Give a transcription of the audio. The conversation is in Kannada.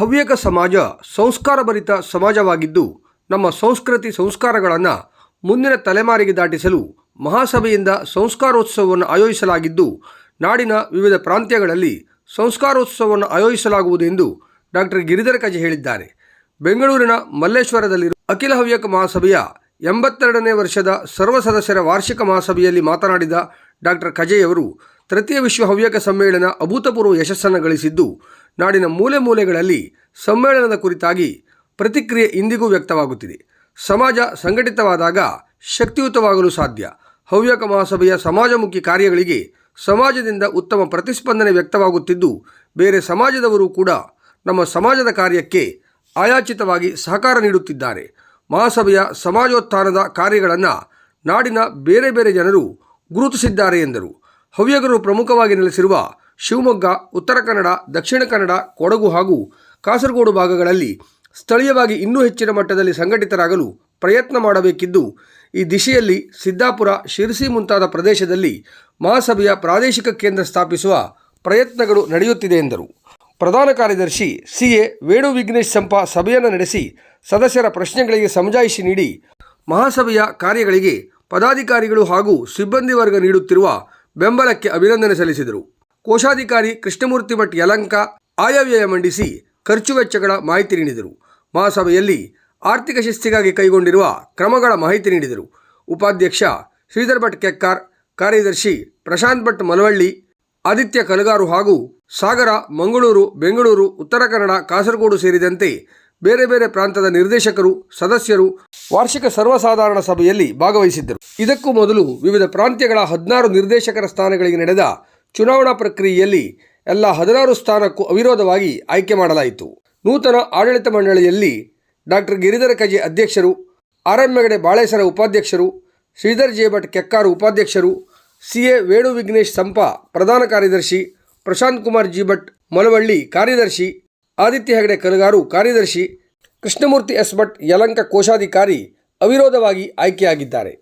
ಹವ್ಯಕ ಸಮಾಜ ಸಂಸ್ಕಾರಭರಿತ ಸಮಾಜವಾಗಿದ್ದು, ನಮ್ಮ ಸಂಸ್ಕೃತಿ ಸಂಸ್ಕಾರಗಳನ್ನು ಮುಂದಿನ ತಲೆಮಾರಿಗೆ ದಾಟಿಸಲು ಮಹಾಸಭೆಯಿಂದ ಸಂಸ್ಕಾರೋತ್ಸವವನ್ನು ಆಯೋಜಿಸಲಾಗಿದ್ದು, ನಾಡಿನ ವಿವಿಧ ಪ್ರಾಂತ್ಯಗಳಲ್ಲಿ ಸಂಸ್ಕಾರೋತ್ಸವವನ್ನು ಆಯೋಜಿಸಲಾಗುವುದು ಎಂದು ಡಾಕ್ಟರ್ ಗಿರಿಧರ ಕಜೆ ಹೇಳಿದ್ದಾರೆ. ಬೆಂಗಳೂರಿನ ಮಲ್ಲೇಶ್ವರದಲ್ಲಿರುವ ಅಖಿಲ ಹವ್ಯಕ ಮಹಾಸಭೆಯ ಎಂಬತ್ತೆರಡನೇ ವರ್ಷದ ಸರ್ವ ಸದಸ್ಯರ ವಾರ್ಷಿಕ ಮಹಾಸಭೆಯಲ್ಲಿ ಮಾತನಾಡಿದ ಡಾಕ್ಟರ್ ಕಜೆಯವರು, ತೃತೀಯ ವಿಶ್ವ ಹವ್ಯಕ ಸಮ್ಮೇಳನ ಅಭೂತಪೂರ್ವ ಯಶಸ್ಸನ್ನು ಗಳಿಸಿದ್ದು ನಾಡಿನ ಮೂಲೆ ಮೂಲೆಗಳಲ್ಲಿ ಸಮ್ಮೇಳನದ ಕುರಿತಾಗಿ ಪ್ರತಿಕ್ರಿಯೆ ಇಂದಿಗೂ ವ್ಯಕ್ತವಾಗುತ್ತಿದೆ. ಸಮಾಜ ಸಂಘಟಿತವಾದಾಗ ಶಕ್ತಿಯುತವಾಗಲು ಸಾಧ್ಯ. ಹವ್ಯಕ ಮಹಾಸಭೆಯ ಸಮಾಜಮುಖಿ ಕಾರ್ಯಗಳಿಗೆ ಸಮಾಜದಿಂದ ಉತ್ತಮ ಪ್ರತಿಸ್ಪಂದನೆ ವ್ಯಕ್ತವಾಗುತ್ತಿದ್ದು, ಬೇರೆ ಸಮಾಜದವರು ಕೂಡ ನಮ್ಮ ಸಮಾಜದ ಕಾರ್ಯಕ್ಕೆ ಆಯಾಚಿತವಾಗಿ ಸಹಕಾರ ನೀಡುತ್ತಿದ್ದಾರೆ. ಮಹಾಸಭೆಯ ಸಮಾಜೋತ್ಥಾನದ ಕಾರ್ಯಗಳನ್ನು ನಾಡಿನ ಬೇರೆ ಬೇರೆ ಜನರು ಗುರುತಿಸಿದ್ದಾರೆ ಎಂದರು. ಹವ್ಯಕರು ಪ್ರಮುಖವಾಗಿ ನೆಲೆಸಿರುವ ಶಿವಮೊಗ್ಗ, ಉತ್ತರ ಕನ್ನಡ, ದಕ್ಷಿಣ ಕನ್ನಡ, ಕೊಡಗು ಹಾಗೂ ಕಾಸರಗೋಡು ಭಾಗಗಳಲ್ಲಿ ಸ್ಥಳೀಯವಾಗಿ ಇನ್ನೂ ಹೆಚ್ಚಿನ ಮಟ್ಟದಲ್ಲಿ ಸಂಘಟಿತರಾಗಲು ಪ್ರಯತ್ನ ಮಾಡಬೇಕಿದ್ದು, ಈ ದಿಶೆಯಲ್ಲಿ ಸಿದ್ದಾಪುರ, ಶಿರಸಿ ಮುಂತಾದ ಪ್ರದೇಶದಲ್ಲಿ ಮಹಾಸಭೆಯ ಪ್ರಾದೇಶಿಕ ಕೇಂದ್ರ ಸ್ಥಾಪಿಸುವ ಪ್ರಯತ್ನಗಳು ನಡೆಯುತ್ತಿದೆ ಎಂದರು. ಪ್ರಧಾನ ಕಾರ್ಯದರ್ಶಿ ಸಿ ಎ ವೇಣು ವಿಘ್ನೇಶ್ ಸಂಪ ಸಭೆಯನ್ನು ನಡೆಸಿ ಸದಸ್ಯರ ಪ್ರಶ್ನೆಗಳಿಗೆ ಸಮಜಾಯಿಷಿ ನೀಡಿ ಮಹಾಸಭೆಯ ಕಾರ್ಯಗಳಿಗೆ ಪದಾಧಿಕಾರಿಗಳು ಹಾಗೂ ಸಿಬ್ಬಂದಿ ವರ್ಗ ನೀಡುತ್ತಿರುವ ಬೆಂಬಲಕ್ಕೆ ಅಭಿನಂದನೆ ಸಲ್ಲಿಸಿದರು. ಕೋಶಾಧಿಕಾರಿ ಕೃಷ್ಣಮೂರ್ತಿ ಭಟ್ ಯಲಂಕ, ಆಯವ್ಯಯ ಮಂಡಿಸಿ ಖರ್ಚು ವೆಚ್ಚಗಳ ಮಾಹಿತಿ ನೀಡಿದರು. ಮಹಾಸಭೆಯಲ್ಲಿ ಆರ್ಥಿಕ ಶಿಸ್ತಿಗಾಗಿ ಕೈಗೊಂಡಿರುವ ಕ್ರಮಗಳ ಮಾಹಿತಿ ನೀಡಿದರು. ಉಪಾಧ್ಯಕ್ಷ ಶ್ರೀಧರ್ ಭಟ್ ಕೆಕ್ಕಾರ್, ಕಾರ್ಯದರ್ಶಿ ಪ್ರಶಾಂತ್ ಭಟ್ ಮಲವಳ್ಳಿ, ಆದಿತ್ಯ ಕಲಗಾರು ಹಾಗೂ ಸಾಗರ, ಮಂಗಳೂರು, ಬೆಂಗಳೂರು, ಉತ್ತರ ಕನ್ನಡ, ಕಾಸರಗೋಡು ಸೇರಿದಂತೆ ಬೇರೆ ಬೇರೆ ಪ್ರಾಂತದ ನಿರ್ದೇಶಕರು, ಸದಸ್ಯರು ವಾರ್ಷಿಕ ಸರ್ವಸಾಧಾರಣ ಸಭೆಯಲ್ಲಿ ಭಾಗವಹಿಸಿದ್ದರು. ಇದಕ್ಕೂ ಮೊದಲು ವಿವಿಧ ಪ್ರಾಂತ್ಯಗಳ ಹದಿನಾರು ನಿರ್ದೇಶಕರ ಸ್ಥಾನಗಳಿಗೆ ನಡೆದ ಚುನಾವಣಾ ಪ್ರಕ್ರಿಯೆಯಲ್ಲಿ ಎಲ್ಲ ಹದಿನಾರು ಸ್ಥಾನಕ್ಕೂ ಅವಿರೋಧವಾಗಿ ಆಯ್ಕೆ ಮಾಡಲಾಯಿತು. ನೂತನ ಆಡಳಿತ ಮಂಡಳಿಯಲ್ಲಿ ಡಾಕ್ಟರ್ ಗಿರಿಧರ ಕಜೆ ಅಧ್ಯಕ್ಷರು ಆರ್ ಎಂ ಹೆಗಡೆ ಬಾಳೇಸರ ಉಪಾಧ್ಯಕ್ಷರು, ಶ್ರೀಧರ್ ಜೆ ಭಟ್ ಕೆಕ್ಕಾರು ಉಪಾಧ್ಯಕ್ಷರು ಸಿ ಎ ವೇಣು ವಿಘ್ನೇಶ್ ಸಂಪ ಪ್ರಧಾನ ಕಾರ್ಯದರ್ಶಿ, ಪ್ರಶಾಂತ್ ಕುಮಾರ್ ಜಿ ಭಟ್ ಮಲವಳ್ಳಿ ಕಾರ್ಯದರ್ಶಿ, ಆದಿತ್ಯ ಹೆಗಡೆ ಕನಗಾರು ಕಾರ್ಯದರ್ಶಿ, ಕೃಷ್ಣಮೂರ್ತಿ ಎಸ್ ಭಟ್ ಯಲಂಕ ಕೋಶಾಧಿಕಾರಿ ಅವಿರೋಧವಾಗಿ ಆಯ್ಕೆಯಾಗಿದ್ದಾರೆ.